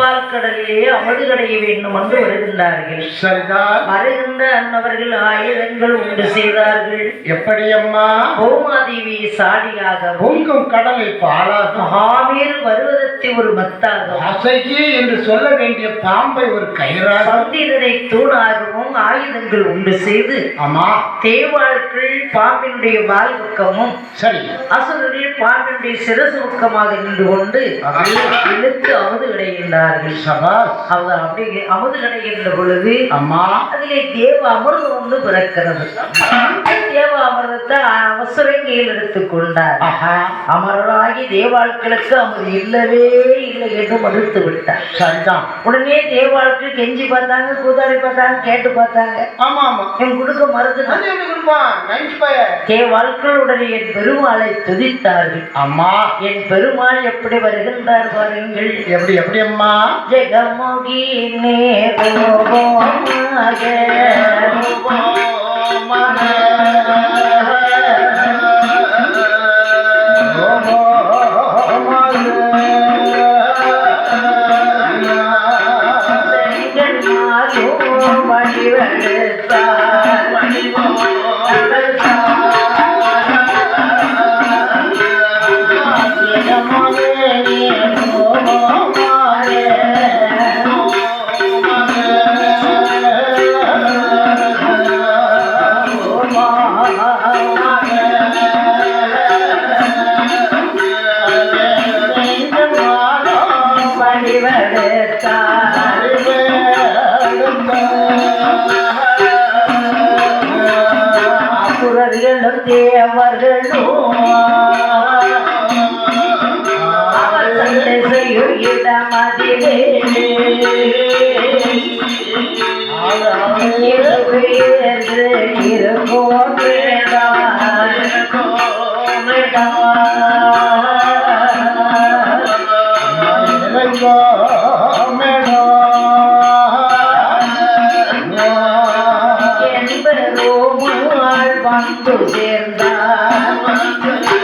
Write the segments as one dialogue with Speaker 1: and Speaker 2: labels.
Speaker 1: முப்பால் கடலிலே அமது கடைய வேண்டும் என்று வருகின்றார்கள்.
Speaker 2: சரிதான்
Speaker 1: வருகின்ற அன்னவர்கள் ஆயுதங்கள் உண்டு செய்தார்கள்.
Speaker 2: எப்படி அம்மா
Speaker 1: பூமாதேவி சாடியாக
Speaker 2: பொங்கும் கடலை பாலாக.
Speaker 1: மகாவீர் வருவதத்தை ஒரு மத்தாக
Speaker 2: அசையே என்று சொல்ல வேண்டிய பாம்பை ஒரு கயிறாக.
Speaker 1: சந்திரனை தூணாகவும் ஆயுதங்கள் உண்டு செய்து
Speaker 2: ஆமா
Speaker 1: தேவாள்கள் பாம்பினுடைய வால் பக்கமும்
Speaker 2: சரி.
Speaker 1: அசுரர்கள் பாம்பினுடைய சிரசு பக்கமாக நின்று கொண்டு இழுத்து அமுது கிடைக்கின்றார்கள்
Speaker 2: சபாஸ்.
Speaker 1: அவர் அப்படி அமுது கிடைக்கின்ற பொழுது
Speaker 2: அம்மா.
Speaker 1: அதிலே தேவ அமிர்தம் வந்து பிறக்கிறது. அமிர்தத்தை அவசரம் கையில் எடுத்துக் கொண்டார்.
Speaker 2: ஆஹா.
Speaker 1: அமரராகி தேவாட்களுக்கு அமிர்தம் இல்லவே இல்லை என்று மறுத்து விட்டார்.
Speaker 2: சரிதான்.
Speaker 1: உடனே தேவாட்கள் கெஞ்சி பார்த்தாங்க கூதாடி பார்த்தாங்க கேட்டு பார்த்தாங்க.
Speaker 2: ஆமா ஆமா.
Speaker 1: என் கொடுக்க
Speaker 2: பையன்
Speaker 1: தேவாட்கள் உடனே என் பெருமாளை துதித்தார்கள்.
Speaker 2: அம்மா.
Speaker 1: என் பெருமாள் எப்படி வருகின்றார் பாருங்கள்.
Speaker 2: எப்படி எப்படி அம்மா?
Speaker 1: ஜெகமோகி நேரோமாக செங்கன்மாலும் தேவர்களும் அவர் சண்டை செய்யும் இடமதிலே இரவு to get down.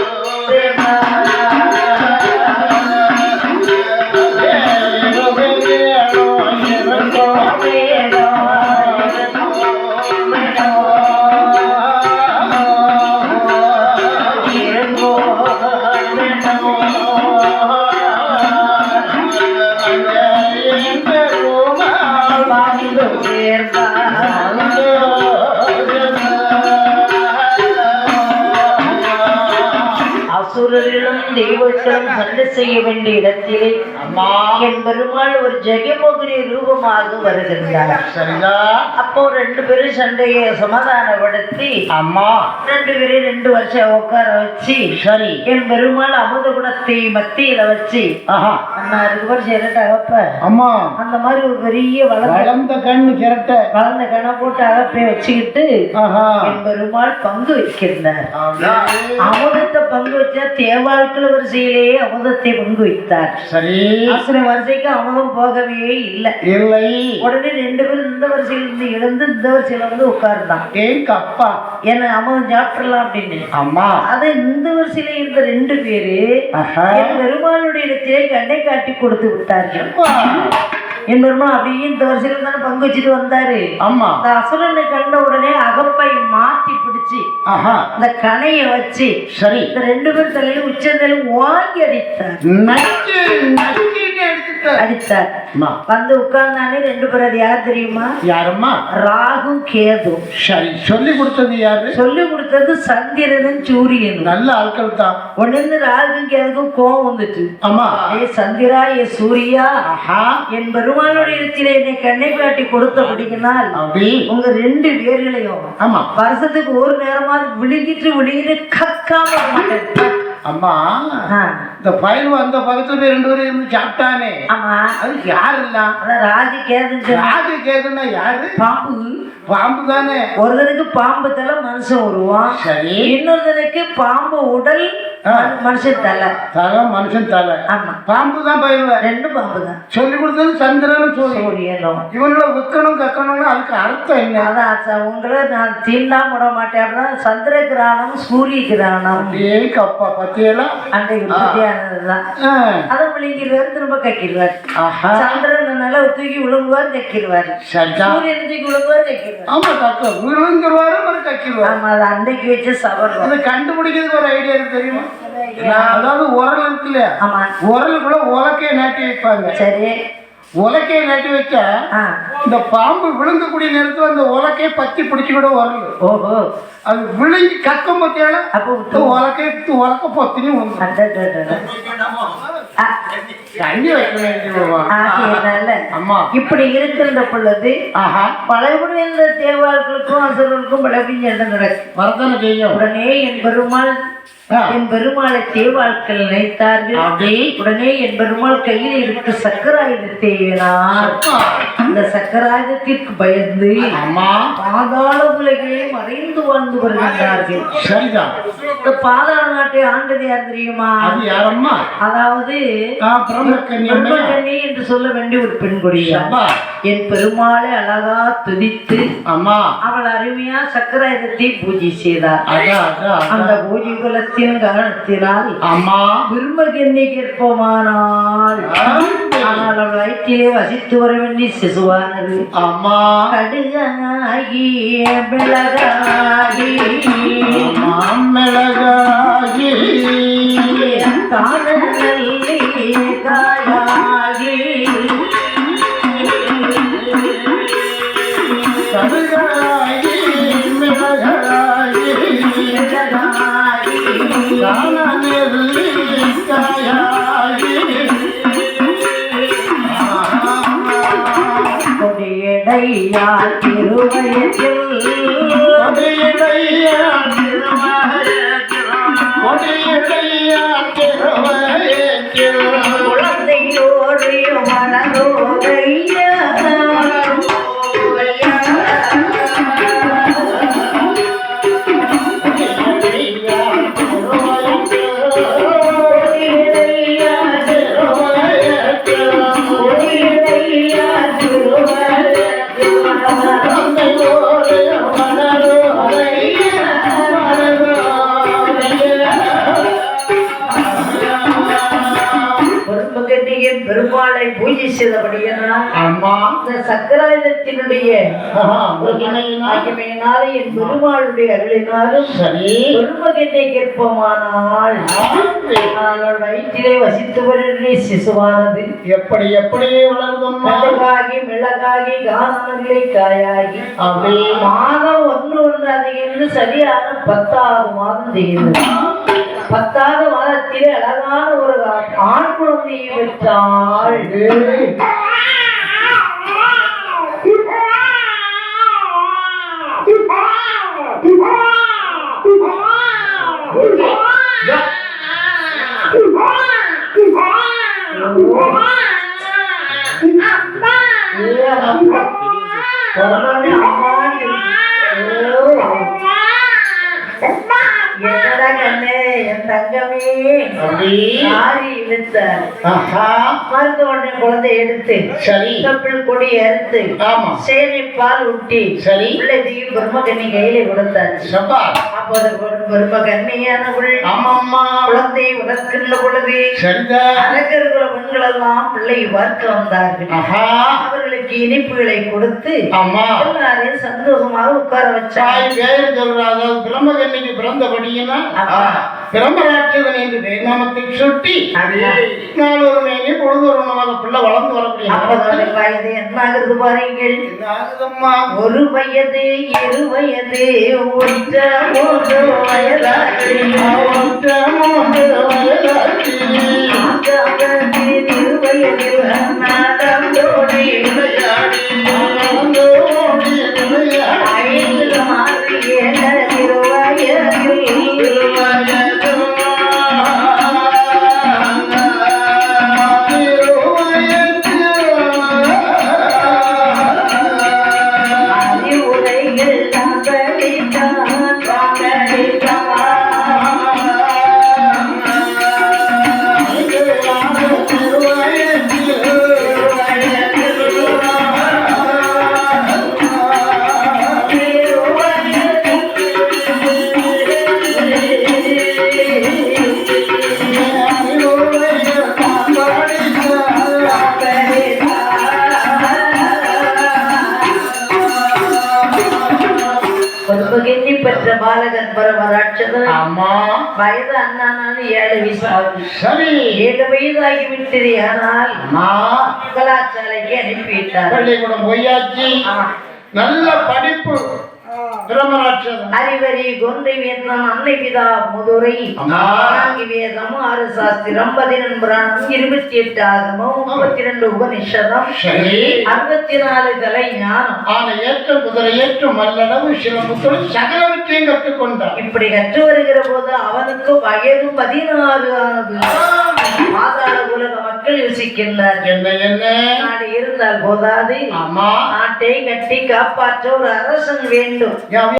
Speaker 1: தெய்வங்களும் சண்டை செய்ய வேண்டிய இடத்திலே
Speaker 2: அம்மா
Speaker 1: என் பெருமாள் ஒரு ஜெகமோகினி ரூபமாக வருகின்றார்.
Speaker 2: சரிதா?
Speaker 1: அப்போ ரெண்டு பேரும் சண்டையை சமாதானப்படுத்தி
Speaker 2: அம்மா.
Speaker 1: ரெண்டு பேரும் ரெண்டு வருஷம் உட்கார வச்சு
Speaker 2: சரி.
Speaker 1: என் பெருமாள் அமுத குணத்தை மத்தியில வச்சு
Speaker 2: ஆஹா.
Speaker 1: அண்ணா இருக்கு பாரு சிரட்டை அகப்ப.
Speaker 2: அம்மா.
Speaker 1: அந்த மாதிரி ஒரு பெரிய வளர்ந்த
Speaker 2: கண்ணு சிரட்டை.
Speaker 1: வளர்ந்த கணை போட்டு அகப்பை வச்சுக்கிட்டு
Speaker 2: ஆஹா.
Speaker 1: என் பெருமாள் பங்கு வைக்கின்றார். அமுதத்தை பங்கு வச்சா தேவாழ்க்கள் வரிசையிலேயே அமுதத்தை பங்கு வைத்தார்.
Speaker 2: சரி.
Speaker 1: அசுர வரிசைக்கு அமுதம் போகவே இல்லை.
Speaker 2: இல்லை.
Speaker 1: உடனே ரெண்டு பேரும் இந்த வரிசையில இருந்து எழுந்து இந்த வரிசையில வந்து உட்கார்ந்தான்.
Speaker 2: ஏங்க அப்பா
Speaker 1: என்ன அமுதம் சாப்பிடலாம் அப்படின்னு.
Speaker 2: அம்மா.
Speaker 1: அது இந்த வரிசையில இருந்த ரெண்டு பேரு பெருமாளுடைய இடத்திலே கண்ணை காட்டி கொடுத்து விட்டார்கள் பெருமாள் அப்படியே இந்த வரிசையில தானே பங்கு வச்சுட்டு வந்தாரு.
Speaker 2: அம்மா
Speaker 1: அந்த அசுரனை கண்ட உடனே அகப்பை மாத்தி பிடிச்சு
Speaker 2: ஆஹா.
Speaker 1: அந்த கணைய வச்சு
Speaker 2: சரி.
Speaker 1: இந்த ரெண்டு பேர் தலையில உச்சந்தலையும் வாங்கி அடித்தார். அடித்தார்.
Speaker 2: அம்மா.
Speaker 1: வந்து உட்கார்ந்தானே ரெண்டு பேர் அது யார் தெரியுமா?
Speaker 2: யாரம்மா?
Speaker 1: ராகு கேது.
Speaker 2: சரி சொல்லி கொடுத்தது யாரு?
Speaker 1: சொல்லி கொடுத்தது சந்திரனும் சூரியனும்.
Speaker 2: நல்ல ஆட்கள் தான்.
Speaker 1: உடனே ராகுக்கும் கேதுக்கும் கோவம் வந்துட்டு
Speaker 2: அம்மா.
Speaker 1: ஏ சந்திரா ஏ சூர்யா என் பெருமாளுடைய இடத்திலே என்னை கண்ணை காட்டி கொடுத்தபடியினால்
Speaker 2: அப்படி.
Speaker 1: உங்க ரெண்டு பேர்களையும்
Speaker 2: ஆமா.
Speaker 1: வருஷத்துக்கு ஒரு நேரமாவது விழுங்கிட்டு விழுங்கிட்டு கக்காம மாட்டேன்.
Speaker 2: அம்மா இந்த பயல் அந்த பக்கத்துல போய் ரெண்டு பேரும் இருந்து சாப்பிட்டானே.
Speaker 1: ஆமா.
Speaker 2: அதுக்கு யாரு இல்ல
Speaker 1: ராஜி சொன்னா.
Speaker 2: ராஜு கேதுன்னா யாரு?
Speaker 1: பாம்பு
Speaker 2: பாம்பு தானே
Speaker 1: ஒருத்தனுக்கு பாம்பு தலை மனுஷன் உருவான்
Speaker 2: சரி.
Speaker 1: இன்னொருத்தனுக்கு பாம்பு உடல். மனுஷன் தலை.
Speaker 2: தலை மனுஷன் தலை.
Speaker 1: ஆமா.
Speaker 2: பாம்பு தான் பயிலுவேன்
Speaker 1: ரெண்டு பாம்பு தான்
Speaker 2: சொல்லி கொடுத்தது சந்திரனும் சூரியன்.
Speaker 1: சூரியனும்.
Speaker 2: இவங்களை விற்கணும் கக்கணும்னு அதுக்கு அர்த்தம் என்ன?
Speaker 1: அதான் உங்களை நான் தீண்டாம விட மாட்டேன். அப்படின்னா சந்திர கிரகணம் சூரிய கிரகணம்.
Speaker 2: அப்படியே கப்பா பத்தியெல்லாம்
Speaker 1: உற்பத்தியானதுதான்
Speaker 2: ஆ.
Speaker 1: அதை விழுங்கிடுவார் திரும்ப கக்கிடுவார்.
Speaker 2: ஆஹா.
Speaker 1: சந்திரன் நல்லா தூக்கி விழுங்குவார் கக்கிடுவார். சூரியன் தூக்கி விழுங்குவார் கக்கிடுவார்.
Speaker 2: ஆமா கக்க விழுந்துருவாரு மறு கக்கிடுவாரு
Speaker 1: ஆமா அது அன்றைக்கு வச்ச சபரம்
Speaker 2: இதை கண்டுபிடிக்கிறதுக்கு ஒரு ஐடியா இருக்கு தெரியுமா? நான் அதாவது உரல் இருக்கு இல்லையா?
Speaker 1: ஆமா.
Speaker 2: உரலுக்குள்ள உலக்கையை நாட்டி வைப்பாங்க.
Speaker 1: சரி.
Speaker 2: உலக்கையை நாட்டி வச்சா இந்த பாம்பு விழுங்கக்கூடிய நேரத்துல அந்த உலக்கையை பத்தி பிடிச்சு கூட உரல்.
Speaker 1: ஓஹோ.
Speaker 2: அது விழுங்கி கக்கம் பத்தியால
Speaker 1: அப்போ
Speaker 2: உலக்கை உலக்க பொத்தினு
Speaker 1: இப்படி இருக்கின்ற பொழுது
Speaker 2: ஆஹா.
Speaker 1: பழையபடி இந்த தேவார்களுக்கும் அசுரர்களுக்கும் பழையபடி சண்டை நடக்கும் உடனே என் பெருமாள். என் பெருமாளை தேவாட்கள் நினைத்தார்கள். உடனே என் பெருமாள் கையில் இருக்க சக்கராயுதத்தை. அந்த சக்கராயுதத்திற்கு பயந்து
Speaker 2: அம்மா.
Speaker 1: பாதாள உலகிலே மறைந்து வாழ்ந்து வருகின்றார்கள்.
Speaker 2: சரிதான்.
Speaker 1: இந்த பாதாள நாட்டை ஆண்டது யார் தெரியுமா?
Speaker 2: அது யாரம்மா?
Speaker 1: அதாவது பிரம்மகன்னி என்று சொல்ல வேண்டிய ஒரு பெண் கொடியா
Speaker 2: அப்பா.
Speaker 1: என் பெருமாளை அழகா துதித்து
Speaker 2: அம்மா.
Speaker 1: அவள் அருமையா சக்கராயுதத்தை பூஜை செய்தார். அந்த. பூஜை குலத்தின் காரணத்தினால்
Speaker 2: அம்மா.
Speaker 1: பிரம்மகன்னி கேட்போமானால் ஆனால் அவள் வயிற்றிலே வசித்து வர வேண்டிய சிசுவானது.
Speaker 2: அம்மா.
Speaker 1: கடுகாகி மிளகாகி
Speaker 2: அம்மா மிளகாயி. கொடியடையால் திருமயத்தில் கொடியடையால் திருமயத்தில்
Speaker 1: கொடியடையால் திருமயத்தில் பெருமகன்னியின் பெருமாளை பூஜை செய்தபடியானால்
Speaker 2: அம்மா.
Speaker 1: சக்கராயுதத்தினுடைய என் பெருமாளுடைய அருளினாலும்
Speaker 2: சரி.
Speaker 1: கேட்போமானால் அவள் வயிற்றிலே வசித்து வருகிற சிசுவானது.
Speaker 2: எப்படி எப்படி வளருதம்மா
Speaker 1: மிளகாகி மிளகாகி கானமல்லை காயாகி
Speaker 2: அப்படி.
Speaker 1: மாதம் ஒன்று ஒன்று அதிகம் சரியான பத்தாவது மாதம் செய்கிறது பத்தாவது மாதத்திலே அழகான ஒரு ஆண் குழந்தையை ายนี่พี่พ่
Speaker 2: อ
Speaker 1: พี่พ่
Speaker 2: อ
Speaker 1: மருத்துவமனை குழந்தை எடுத்து
Speaker 2: சரி.
Speaker 1: கப்பிள் கொடி அறுத்து
Speaker 2: ஆமா.
Speaker 1: சேனை பால் ஊட்டி
Speaker 2: சரி.
Speaker 1: பிள்ளைக்கு பிரம்மகண்ணி கையில கொடுத்தாச்சு.
Speaker 2: சபா
Speaker 1: அப்போது பிரம்மகண்ணியானவள்
Speaker 2: ஆமாம்மா.
Speaker 1: குழந்தை உனக்குள்ள பொழுது
Speaker 2: சரிதான்
Speaker 1: அரக்கர்கள பெண்கள் எல்லாம் பிள்ளை பார்க்க வந்தார்கள். அவர்களுக்கு இனிப்புகளை கொடுத்து
Speaker 2: ஆமா.
Speaker 1: எல்லாரையும் சந்தோஷமாக உட்கார வச்சாங்க.
Speaker 2: சொல்றாங்க பிரம்மகன்னிக்கு பிறந்தபடியினா
Speaker 1: ஆமா.
Speaker 2: பிரம்மராட்சதன் என்று நாமத்தை சுட்டி
Speaker 1: ஆமா.
Speaker 2: நாளொரு மேனி பொழுது ஒரு உணவாக பிள்ளை வளர்ந்து வரக்கூடிய
Speaker 1: வயது என்ன ஆகுது பாருங்கள்
Speaker 2: ஆகுதம்மா
Speaker 1: ஒரு வயது இரு வயது ஒன்ற மூன்று வயதாகி
Speaker 2: ஒற்ற மூன்று வயதாகி
Speaker 1: வயது அண்ணானாலும் ஏழு வயசு ஆகுது
Speaker 2: சரி.
Speaker 1: ஏழு வயதாகி விட்டது ஆனால் கலாச்சாலைக்கு அனுப்பிவிட்டார்.
Speaker 2: பள்ளிக்கூடம் போயாச்சு.
Speaker 1: ஆமா.
Speaker 2: நல்ல படிப்பு.
Speaker 1: அறிவரி கொன்றை வேதம் அன்னை பிதா முதுரை. நான்கு வேதம் ஆறு சாஸ்திரம் பதினெண் புராணம் இருபத்தி எட்டு ஆகமம் முப்பத்தி ரெண்டு உபனிஷதம். அறுபத்தி நாலு கலை ஞானம்.
Speaker 2: ஆன ஏற்ற குதிரை ஏற்ற மல்லளவு சிலம்புத்தோடு சகலவற்றையும் கற்றுக்கொண்டார்
Speaker 1: இப்படி கற்று வருகிற போது அவனுக்கு வயது பதினாறு ஆனது. உலக மக்கள் யோசிக்கின்றார்
Speaker 2: என்ன என்ன?
Speaker 1: நாடு இருந்தால் போதாது.
Speaker 2: ஆமா.
Speaker 1: நாட்டை கட்டி காப்பாற்ற ஒரு அரசன் வேண்டும்.